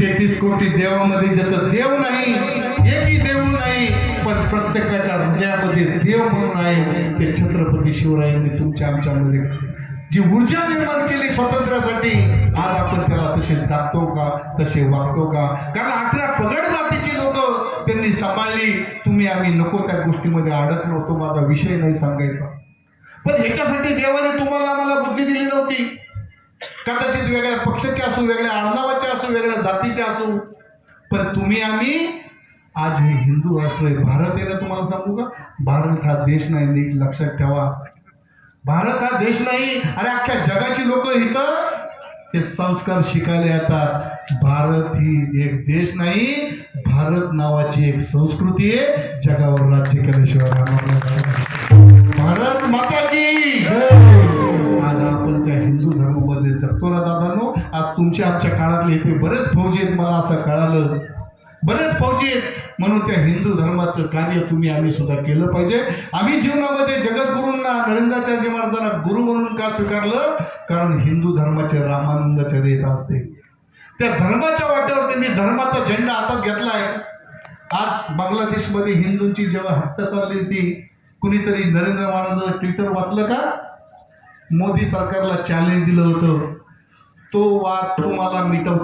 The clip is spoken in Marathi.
तेहतीस कोटी देवामध्ये ज्याचं देव नाही एकही देव नाही पण प्रत्येकाच्या हृदयामध्ये देव म्हणून आहे ते छत्रपती शिवरायांनी तुमच्या आमच्यामध्ये जी ऊर्जा निर्माण केली स्वातंत्र्यासाठी आज आपण त्याला तसे जागतो का तसे वागतो का? कारण अठरा पगड जातीची लोक त्यांनी सांभाळली. तुम्ही आम्ही नको त्या गोष्टीमध्ये अडकलो तो माझा विषय नाही सांगायचा. पण ह्याच्यासाठी देवाने तुम्हाला आम्हाला बुद्धी दिली नव्हती कदाचित वेगळ्या पक्षाचे असू वेगळ्या आडनावाचे असू वेगळ्या जातीचे असू. पण तुम्ही आम्ही आज हे हिंदू राष्ट्र आहे भारत आहे ना तुम्हाला सांगू का? भारत हा देश नाही नीट लक्षात ठेवा. भारत हा देश नाही. अरे अख्ख्या जगाची लोक इथं हे संस्कार शिकायला येतात. भारत ही एक देश नाही भारत नावाची एक संस्कृती आहे जगावर राज्य केल्याशिवाय तुमच्या आमच्या काळातले ते बरेच फौजी आहेत मला असं कळालं. बरेच फौजी आहेत. म्हणून त्या हिंदू धर्माचं कार्य तुम्ही आम्ही सुद्धा केलं पाहिजे. आम्ही जीवनामध्ये जगद्गुरूंना नरेंद्राचार्य महाराजांना गुरु म्हणून का स्वीकारलं? कारण हिंदू धर्माचे रामानंदाचार्य येत असते. त्या धर्माच्या वाट्यावर त्यांनी धर्माचा झेंडा हातात घेतलाय. आज बांगलादेशमध्ये हिंदूंची जेव्हा हत्या चालली होती कुणीतरी नरेंद्र महाराजांचं ट्विटर वाचलं का? मोदी सरकारला चॅलेंज दिलं होतं. तो वाद तुम्हाला मिटवता